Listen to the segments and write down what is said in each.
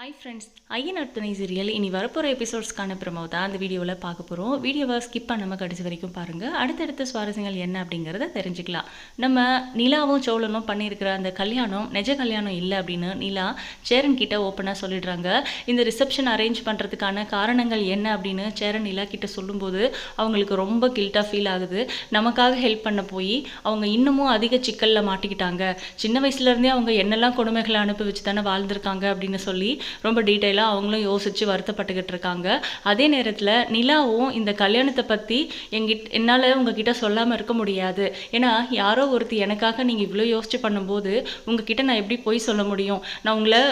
Hi friends ஐயன் அர்த்தனை serial இனி வரப்போகிற எபிசோட்ஸ்க்கான ப்ரமோ தான் அந்த வீடியோவில் பார்க்க போகிறோம் வீடியோவை ஸ்கிப் பண்ணாமல் கடைசி வரைக்கும் பாருங்கள் அடுத்தடுத்த சுவாரஸ்யங்கள் என்ன அப்படிங்கிறத தெரிஞ்சுக்கலாம். நம்ம நிலாவும் சோழனும் பண்ணியிருக்கிற அந்த கல்யாணம் நிஜ கல்யாணம் இல்லை அப்படின்னு நிலா சேரன் கிட்ட ஓப்பனாக சொல்லிடுறாங்க. இந்த ரிசப்ஷன் அரேஞ்ச் பண்ணுறதுக்கான காரணங்கள் என்ன அப்படின்னு சேரன் நிலா கிட்ட சொல்லும்போது அவங்களுக்கு ரொம்ப கில்ட்டாக ஃபீல் ஆகுது. நமக்காக ஹெல்ப் பண்ண போய் அவங்க இன்னமும் அதிக சிக்கலில் மாட்டிக்கிட்டாங்க. சின்ன வயசுலேருந்தே அவங்க என்னெல்லாம் கொடுமைகளை அனுப்பி வச்சு தானே வாழ்ந்திருக்காங்க அப்படின்னு சொல்லி ரொம்ப டீட்டெயிலாக அவங்களும் யோசித்து வருத்தப்பட்டுக்கிட்டு இருக்காங்க. அதே நேரத்தில் நிலாவும் இந்த கல்யாணத்தை பற்றி எங்கிட்ட என்னால் உங்ககிட்ட சொல்லாமல் இருக்க முடியாது. ஏன்னா யாரோ ஒருத்தி எனக்காக நீங்கள் இவ்வளோ யோசிச்சு பண்ணும்போது உங்ககிட்ட நான் எப்படி பொய் சொல்ல முடியும்? நான் உங்களை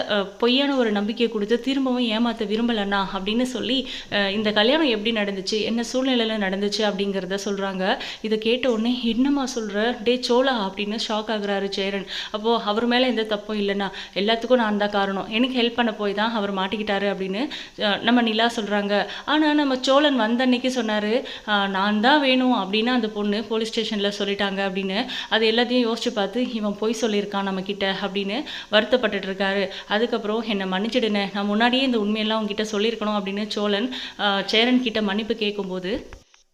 பொய்யான ஒரு நம்பிக்கையை கொடுத்து திரும்பவும் ஏமாற்ற விரும்பலண்ணா? அப்படின்னு சொல்லி இந்த கல்யாணம் எப்படி நடந்துச்சு? என்ன சூழ்நிலையில் நடந்துச்சு? அப்படிங்கிறத சொல்கிறாங்க இதை கேட்ட உடனே என்னம்மா சொல்கிற டே சோலா அப்படின்னு ஷாக் ஆகுறாரு சேரன். அப்போது அவர் மேலே எந்த தப்பும் இல்லைண்ணா. எல்லாத்துக்கும் நான் தான் காரணம். எனக்கு ஹெல்ப் பண்ண போய் தான் அவர் மாட்டிக்கிட்டாரு அப்படின்னு நம்ம நிலா சொல்கிறாங்க ஆனால் நம்ம சோழன் வந்த அன்னைக்கு சொன்னார் நான் தான் வேணும் அப்படின்னு அந்த பொண்ணு போலீஸ் ஸ்டேஷனில் சொல்லிட்டாங்க அப்படின்னு. அது எல்லாத்தையும் யோசிச்சு பார்த்து இவன் பொய் சொல்லியிருக்கான் நம்ம அப்படின்னு வருத்தப்பட்டுட்டு இருக்காரு. அதுக்கப்புறம் என்னை மன்னிச்சிடுனே நான் முன்னாடியே இந்த உண்மையெல்லாம் உங்ககிட்ட சொல்லியிருக்கணும் அப்படின்னு சோழன் சேரன் கிட்ட மன்னிப்பு கேட்கும்போது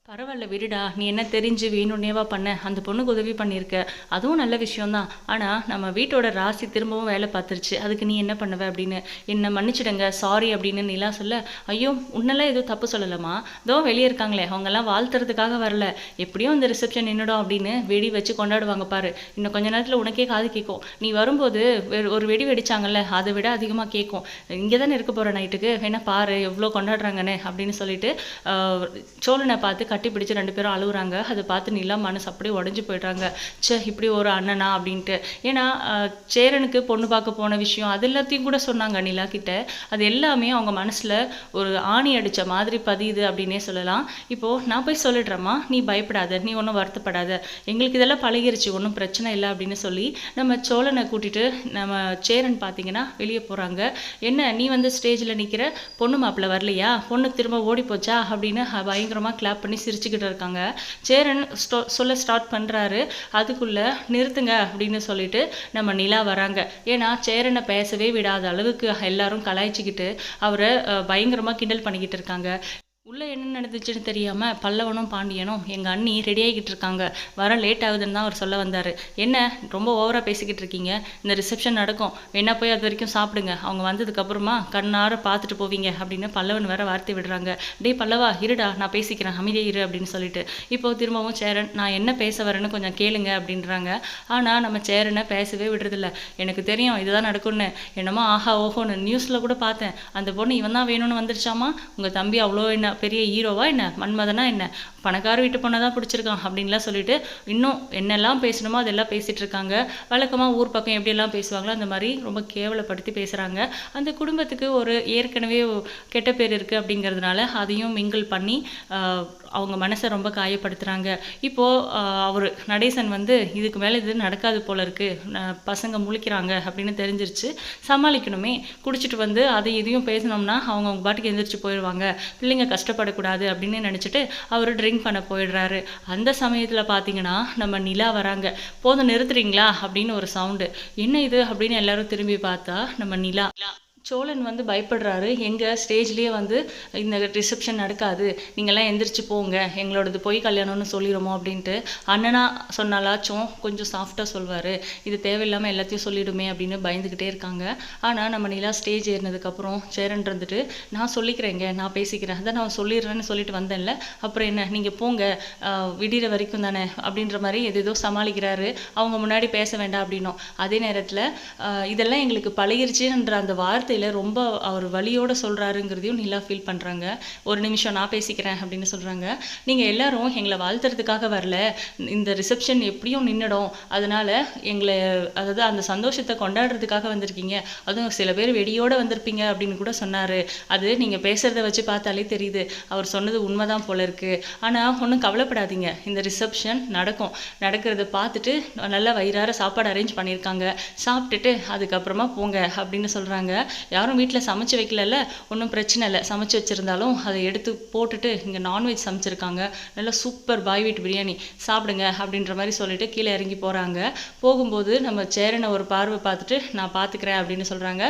பரவாயில்ல விடுடா நீ என்ன தெரிஞ்சு வேணும்னேவா பண்ண? அந்த பொண்ணுக்கு உதவி பண்ணியிருக்க. அதுவும் நல்ல விஷயம்தான். ஆனால் நம்ம வீட்டோட ராசி திரும்பவும் வேலை பார்த்துருச்சு. அதுக்கு நீ என்ன பண்ணுவ அப்படின்னு? என்னை மன்னிச்சிடுங்க சாரி அப்படின்னு நிலா சொல்ல ஐயோ உன்னெல்லாம் எதுவும் தப்பு சொல்லலாமா இதோ வெளியே இருக்காங்களே அவங்கெல்லாம் வாழ்த்துறதுக்காக வரல. எப்படியும் இந்த ரிசப்ஷன் நின்றுடும் அப்படின்னு வெடி வச்சு கொண்டாடுவாங்க பாரு. இன்னும் கொஞ்ச நேரத்தில் உனக்கே காது கேட்கும். நீ வரும்போது வெ- ஒரு வெடி வெடிச்சாங்கல்ல அதை விட அதிகமாக கேட்கும். இங்கே தானே இருக்க போகிற நைட்டுக்கு வேணா பாரு எவ்வளோ கொண்டாடுறாங்கன்னு அப்படின்னு சொல்லிட்டு சோழனை பார்த்து கட்டி பிடிச்சு ரெண்டு பேரும் அழுகுறாங்க அதை பார்த்து நிலா மனசு அப்படியே உடஞ்சி போயிடுறாங்க. ச்சே இப்படி ஒரு அண்ணனா அப்படின்ட்டு. ஏன்னா சேரனுக்கு பொண்ணு பார்க்க போன விஷயம் அது எல்லாத்தையும் கூட சொன்னாங்க நிலா கிட்ட. அது எல்லாமே அவங்க மனசில் ஒரு ஆணி அடித்த மாதிரி பதியுது அப்படின்னே சொல்லலாம். இப்போது நான் போய் சொல்லிடுறேம்மா. நீ பயப்படாத. நீ ஒன்றும் வருத்தப்படாத. எங்களுக்கு இதெல்லாம் பழகிருச்சு. ஒன்றும் பிரச்சனை இல்லை அப்படின்னு சொல்லி நம்ம சோழனை கூட்டிட்டு நம்ம சேரன் பார்த்தீங்கன்னா வெளியே போகிறாங்க என்ன நீ வந்து ஸ்டேஜில் நிற்கிற பொண்ணு மாப்பிள்ளை வரலையா? பொண்ணு திரும்ப ஓடி போச்சா அப்படின்னு பயங்கரமாக கிளாப் பண்ணி சிரிச்சுக்கிட்டு இருக்காங்க. சேரன் ஸ்டோ சொல்ல ஸ்டார்ட் பண்ணுறாரு அதுக்குள்ளே நிறுத்துங்க அப்படின்னு சொல்லிட்டு நம்ம நிலா வராங்க. ஏன்னா சேரனை பேசவே விடாத அளவுக்கு எல்லாரும் கலாய்ச்சிக்கிட்டு அவரை பயங்கரமாக பயங்கரமா கிண்டல் பண்ணிக்கிட்டு இருக்காங்க. உள்ளே என்ன நடந்துச்சுன்னு தெரியாமல் பல்லவனும் பாண்டியனும் எங்கள் அண்ணி ரெடி ஆகிக்கிட்டு இருக்காங்க. வர லேட் ஆகுதுன்னு தான் அவர் சொல்ல வந்தார். என்ன? ரொம்ப ஓவராக பேசிக்கிட்டு இருக்கீங்க. இந்த ரிசப்ஷன் நடக்கும். வேணா போய் அது வரைக்கும் சாப்பிடுங்க. அவங்க வந்ததுக்கப்புறமா கண்ணார பார்த்துட்டு போவீங்க அப்படின்னு பல்லவன் வேற வார்த்தை விடுறாங்க. டே பல்லவா இருடா நான் பேசிக்கிறேன். அமைதியே இரு அப்படின்னு சொல்லிட்டு. இப்போ திரும்பவும் சேரன் நான் என்ன பேச வரேன்னு கொஞ்சம் கேளுங்க அப்படின்றாங்க. ஆனால் நம்ம சேரனை பேசவே விடுறதில்ல. எனக்கு தெரியும் இதுதான் நடக்கும்னு. என்னமோ ஆஹா ஓஹோன்னு நியூஸில் கூட பார்த்தேன். அந்த பொண்ணு இவன் தான் வேணும்னு வந்துருச்சாமா? உங்கள் தம்பி அவ்வளோ என்ன பெரிய ஹீரோவா என்ன? மன்மதனா என்ன? பணக்கார வீட்டு பொண்ணை தான் பிடிச்சிருக்கான் அப்படின்லாம் சொல்லிட்டு இன்னும் என்னெல்லாம் பேசணுமோ அதெல்லாம் பேசிகிட்டு இருக்காங்க. வழக்கமாக ஊர் பக்கம் எப்படியெல்லாம் பேசுவாங்களோ அந்த மாதிரி ரொம்ப கேவலப்படுத்தி பேசுகிறாங்க அந்த குடும்பத்துக்கு ஒரு ஏற்கனவே கெட்ட பேர் இருக்குது அப்படிங்கிறதுனால அதையும் மிங்கிள் பண்ணி அவங்க மனசை ரொம்ப காயப்படுத்துகிறாங்க இப்போது அவர் நடேசன் வந்து இதுக்கு மேலே இது நடக்காது போல இருக்குது ந- பசங்க முழிக்கிறாங்க அப்படின்னு தெரிஞ்சிருச்சு. சமாளிக்கணுமே. குடிச்சிட்டு வந்து அதை இதையும் பேசினோம்னா அவங்க அவங்க பாட்டுக்கு எந்திரிச்சு போயிடுவாங்க பிள்ளைங்க கஷ்டப்படக்கூடாது அப்படின்னு நினச்சிட்டு அவர் ட்ரிங்க் பண்ண போயிடுறாரு. அந்த சமயத்தில் பார்த்தீங்கன்னா நம்ம நிலா வராங்க. போதும் நிறுத்துறீங்களா? அப்படின்னு ஒரு சவுண்டு என்ன இது? அப்படின்னு எல்லாரும் திரும்பி பார்த்தா நம்ம நிலா. சோழன் வந்து பயப்படுறாரு. எங்கள் ஸ்டேஜ்லேயே வந்து இந்த ரிசப்ஷன் நடக்காது. நீங்கள்லாம் எந்திரிச்சு போங்க. எங்களோடது பொய் கல்யாணம்னு சொல்லிடுமோ அப்படின்ட்டு அண்ணனா சொன்னாலாச்சும் கொஞ்சம் சாஃப்டாக சொல்வார். இது தேவையில்லாமல் எல்லாத்தையும் சொல்லிடுமே அப்படின்னு பயந்துக்கிட்டே இருக்காங்க. ஆனால் நம்ம நிலா ஸ்டேஜ் ஏறினதுக்கப்புறம் சேரன் இருந்துட்டு நான் சொல்லிக்கிறேங்க நான் பேசிக்கிறேன். அதான் நான் சொல்லிடுறேன்னு சொல்லிட்டு வந்தேன்ல. அப்புறம் என்ன? நீங்கள் போங்க. விடிகிற வரைக்கும் தானே? அப்படின்ற மாதிரி எது ஏதோ சமாளிக்கிறாரு. அவங்க முன்னாடி பேச வேண்டாம் அப்படின்னும். அதே நேரத்தில் இதெல்லாம் எங்களுக்கு பழகிருச்சுன்ற அந்த வார்த்தை வார்த்தையில் ரொம்ப அவர் வழியோடு சொல்கிறாருங்கிறதையும் நிலா ஃபீல் பண்ணுறாங்க ஒரு நிமிஷம் நான் பேசிக்கிறேன் அப்படின்னு சொல்கிறாங்க நீங்கள் எல்லாரும் எங்களை வாழ்த்துறதுக்காக வரல. இந்த ரிசப்ஷன் எப்படியும் நின்றுடும் அதனால் எங்களை அதாவது அந்த சந்தோஷத்தை கொண்டாடுறதுக்காக வந்திருக்கீங்க. அதுவும் சில பேர் வெடியோட வந்திருப்பீங்க அப்படின்னு கூட சொன்னார். அது நீங்கள் பேசுகிறத வச்சு பார்த்தாலே தெரியுது. அவர் சொன்னது உண்மைதான் போல இருக்குது ஆனால் ஒன்றும் கவலைப்படாதீங்க. இந்த ரிசப்ஷன் நடக்கும். நடக்கிறத பார்த்துட்டு நல்லா வயிறார சாப்பாடு அரேஞ்ச் பண்ணியிருக்காங்க. சாப்பிட்டுட்டு அதுக்கப்புறமா போங்க அப்படின்னு சொல்கிறாங்க யாரும் வீட்டில் சமைச்சு வைக்கலல்ல ஒன்றும் பிரச்சனை இல்லை. சமைச்சு வச்சுருந்தாலும் அதை எடுத்து போட்டுட்டு இங்கே நான்வெஜ் சமைச்சிருக்காங்க. நல்லா சூப்பர் பாய் வீட்டு பிரியாணி. சாப்பிடுங்க அப்படின்ற மாதிரி சொல்லிட்டு கீழே இறங்கி போகிறாங்க போகும்போது நம்ம சேரனை ஒரு பார்வை பார்த்துட்டு நான் பார்த்துக்கிறேன் அப்படின்னு சொல்கிறாங்க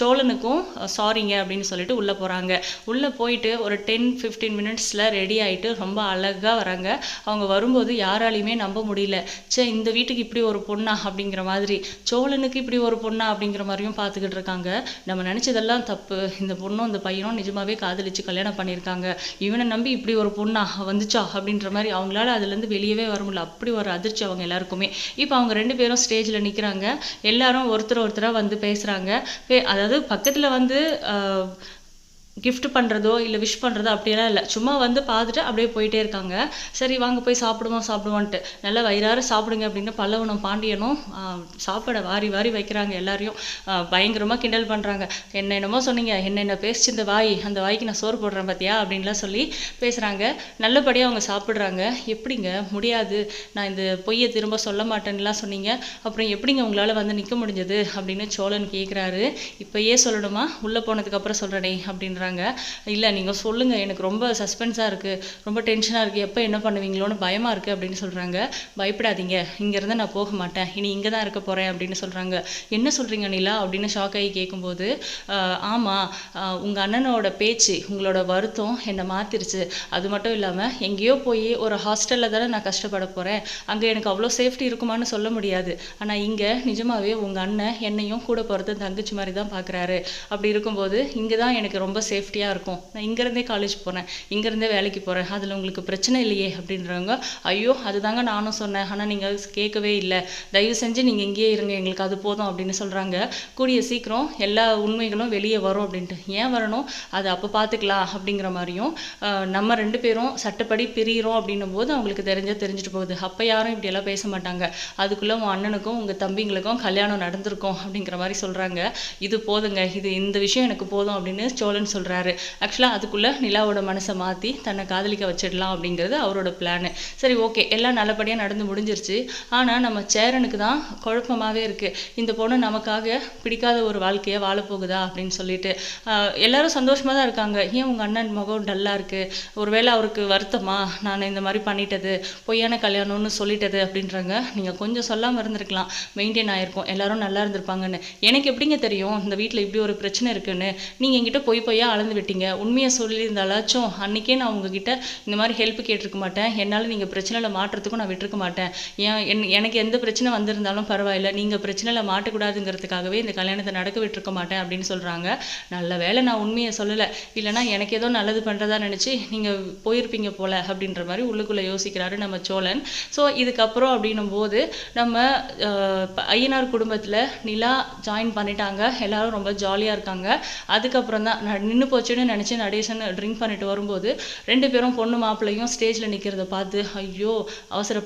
சோழனுக்கும் சாரிங்க அப்படின்னு சொல்லிட்டு உள்ளே போகிறாங்க உள்ளே போயிட்டு ஒரு டென் ஃபிஃப்டீன் மினிட்ஸில் ரெடி ஆகிட்டு ரொம்ப அழகாக வராங்க. அவங்க வரும்போது யாராலையுமே நம்ப முடியல. சே இந்த வீட்டுக்கு இப்படி ஒரு பொண்ணா? அப்படிங்கிற மாதிரி. சோழனுக்கு இப்படி ஒரு பொண்ணா அப்படிங்கிற மாதிரியும் பார்த்துக்கிட்டு இருக்காங்க. நம்ம நினச்சதெல்லாம் தப்பு. இந்த பொண்ணும் இந்த பையனும் நிஜமாவே காதலிச்சு கல்யாணம் பண்ணியிருக்காங்க. இவனை நம்பி இப்படி ஒரு பொண்ணா வந்துச்சா அப்படின்ற மாதிரி அவங்களால அதுலேருந்து வெளியவே வர முடியல. அப்படி ஒரு அதிர்ச்சி அவங்க எல்லாருக்குமே. இப்போ அவங்க ரெண்டு பேரும் ஸ்டேஜில் நிற்கிறாங்க எல்லாரும் ஒருத்தர் ஒருத்தராக வந்து பேசுகிறாங்க அதாவது பக்கத்தில் வந்து கிஃப்ட் பண்ணுறதோ இல்லை விஷ் பண்ணுறதோ அப்படியெல்லாம் இல்லை. சும்மா வந்து பார்த்துட்டு அப்படியே போயிட்டே இருக்காங்க. சரி வாங்க போய் சாப்பிடுவோம் சாப்பிடுவோன்ட்டு நல்லா வயிறார சாப்பிடுங்க அப்படின்னு பல்லவனும் பாண்டியனும் சாப்பிட சாப்பாடை வாரி வாரி வைக்கிறாங்க எல்லாரையும். பயங்கரமாக கிண்டல் பண்ணுறாங்க என்ன என்னமோ சொன்னீங்க. என்னென்ன பேசிச்சு இந்த வாய். அந்த வாய்க்கு நான் சோறு போடுறேன் பார்த்தியா அப்படின்லாம் சொல்லி பேசுகிறாங்க நல்லபடியாக அவங்க சாப்பிட்றாங்க. எப்படிங்க? முடியாது. நான் இந்த பொய்யை திரும்ப சொல்ல மாட்டேன்னுலாம் சொன்னீங்க. அப்புறம் எப்படிங்க உங்களால் வந்து நிற்க முடிஞ்சது? அப்படின்னு சோழன் கேட்குறாரு இப்போயே சொல்லணுமா? உள்ளே போனதுக்கப்புறம் சொல்கிறனே சொல்கிறேனே அப்படின்றாங்க. இல்லை நீங்கள் சொல்லுங்கள் எனக்கு ரொம்ப சஸ்பென்ஸாக இருக்குது ரொம்ப டென்ஷனாக இருக்குது எப்போ என்ன பண்ணுவீங்களோன்னு பயமாக இருக்குது அப்படின்னு சொல்கிறாங்க பயப்படாதீங்க இங்கேருந்து நான் போக மாட்டேன் இனி இங்கே தான் இருக்க போகிறேன் அப்படின்னு சொல்கிறாங்க என்ன சொல்கிறீங்க நிலா அப்படின்னு ஷாக் ஆகி கேட்கும்போது ஆமாம் உங்கள் அண்ணனோட பேச்சு உங்களோட வருத்தம் என்னை மாற்றிருச்சு அது மட்டும் இல்லாமல் எங்கேயோ போய் ஒரு ஹாஸ்டலில் தானே நான் கஷ்டப்பட போகிறேன் அங்கே எனக்கு அவ்வளோ சேஃப்டி இருக்குமான்னு சொல்ல முடியாது. ஆனால் இங்கே நிஜமாவே உங்கள் அண்ணன் என்னையும் கூட போகிறது தங்கச்சி மாதிரி தான் பார்க்குறாரு அப்படி இருக்கும்போது இங்கே தான் எனக்கு ரொம்ப சேஃப்டியாக இருக்கும். நான் இங்கேருந்தே காலேஜ் போகிறேன் இங்கேருந்தே வேலைக்கு போகிறேன் அதில் உங்களுக்கு பிரச்சனை இல்லையே அப்படின்றவங்க ஐயோ அதுதாங்க நானும் சொன்னேன். ஆனால் நீங்கள் கேட்கவே இல்லை. தயவு செஞ்சு நீங்கள் இங்கேயே இருங்க எங்களுக்கு அது போதும் அப்படின்னு சொல்கிறாங்க கூடிய சீக்கிரம் எல்லா உண்மைகளும் வெளியே வரும் அப்படின்ட்டு. ஏன் வரணும்? அது அப்போ பார்த்துக்கலாம் அப்படிங்கிற மாதிரியும் நம்ம ரெண்டு பேரும் சட்டப்படி பிரியிறோம் அப்படின்னும் போது அவங்களுக்கு தெரிஞ்சால் தெரிஞ்சுட்டு போகுது. அப்போ யாரும் இப்படியெல்லாம் பேச மாட்டாங்க. அதுக்குள்ளே உங்கள் அண்ணனுக்கும் உங்கள் தம்பிங்களுக்கும் கல்யாணம் நடந்திருக்கும் அப்படிங்கிற மாதிரி சொல்கிறாங்க இது போதுங்க இது இந்த விஷயம் எனக்கு போதும் அப்படின்னு சோழன் சொல்கிறாரு ஆக்சுவலாக அதுக்குள்ளே நிலாவோட மனசை மாற்றி தன்னை காதலிக்க வச்சிடலாம் அப்படிங்கிறது அவரோட பிளானு சரி ஓகே எல்லாம் நல்லபடியாக நடந்து முடிஞ்சிருச்சு. ஆனால் நம்ம சேரனுக்கு தான் குழப்பமாகவே இருக்குது இந்த பொண்ணு நமக்காக பிடிக்காத ஒரு வாழ்க்கையை வாழப்போகுதா அப்படின்னு சொல்லிட்டு. எல்லாரும் சந்தோஷமாக தான் இருக்காங்க. ஏன் உங்கள் அண்ணன் முகம் டல்லாக இருக்குது ஒருவேளை அவருக்கு வருத்தமா? நான் இந்த மாதிரி பண்ணிட்டது பொய்யான கல்யாணம்னு சொல்லிட்டது அப்படின்றாங்க நீங்கள் கொஞ்சம் சொல்லாமல் இருந்திருக்கலாம். மெயின்டைன் ஆகிருக்கும் எல்லாரும் நல்லா இருந்திருப்பாங்கன்னு. எனக்கு எப்படிங்க தெரியும்? இந்த வீட்டில் இப்படி ஒரு பிரச்சனை இருக்குன்னு. நீங்கள் என்கிட்ட பொய் பொய்யா அளந்து விட்டீங்க. உண்மையை சொல்லியிருந்தாலாச்சும் அன்னைக்கே நான் உங்ககிட்ட இந்த மாதிரி ஹெல்ப் கேட்டிருக்க மாட்டேன். என்னால் நீங்கள் பிரச்சனையில் மாட்டுறதுக்கும் நான் விட்டுருக்க மாட்டேன். ஏன் என் எனக்கு எந்த பிரச்சனை வந்திருந்தாலும் பரவாயில்ல. நீங்கள் பிரச்சனையில் மாட்டக்கூடாதுங்கிறதுக்காகவே இந்த கல்யாணத்தை நடக்க விட்டுருக்க மாட்டேன் அப்படின்னு சொல்கிறாங்க நல்ல வேளை நான் உண்மையை சொல்லலை. இல்லைன்னா எனக்கு ஏதோ நல்லது பண்ணுறதா நினச்சி நீங்கள் போயிருப்பீங்க போல அப்படின்ற மாதிரி உள்ளுக்குள்ளே யோசிக்கிறாரு நம்ம சோழன். ஸோ இதுக்கப்புறம் அப்படின்னும் போது நம்ம ஐயனார் குடும்பத்தில் நிலா ஜாயின் பண்ணிட்டாங்க. எல்லாரும் ரொம்ப ஜாலியாக இருக்காங்க. அதுக்கப்புறம் தான் நின்று போச்சுன்னு நினச்சி நடேசன் ட்ரிங்க் பண்ணிட்டு வரும்போது ரெண்டு பேரும் பொண்ணு மாப்பிள்ளையும் ஸ்டேஜில் நிற்கிறத பார்த்து ஐயோ அவசர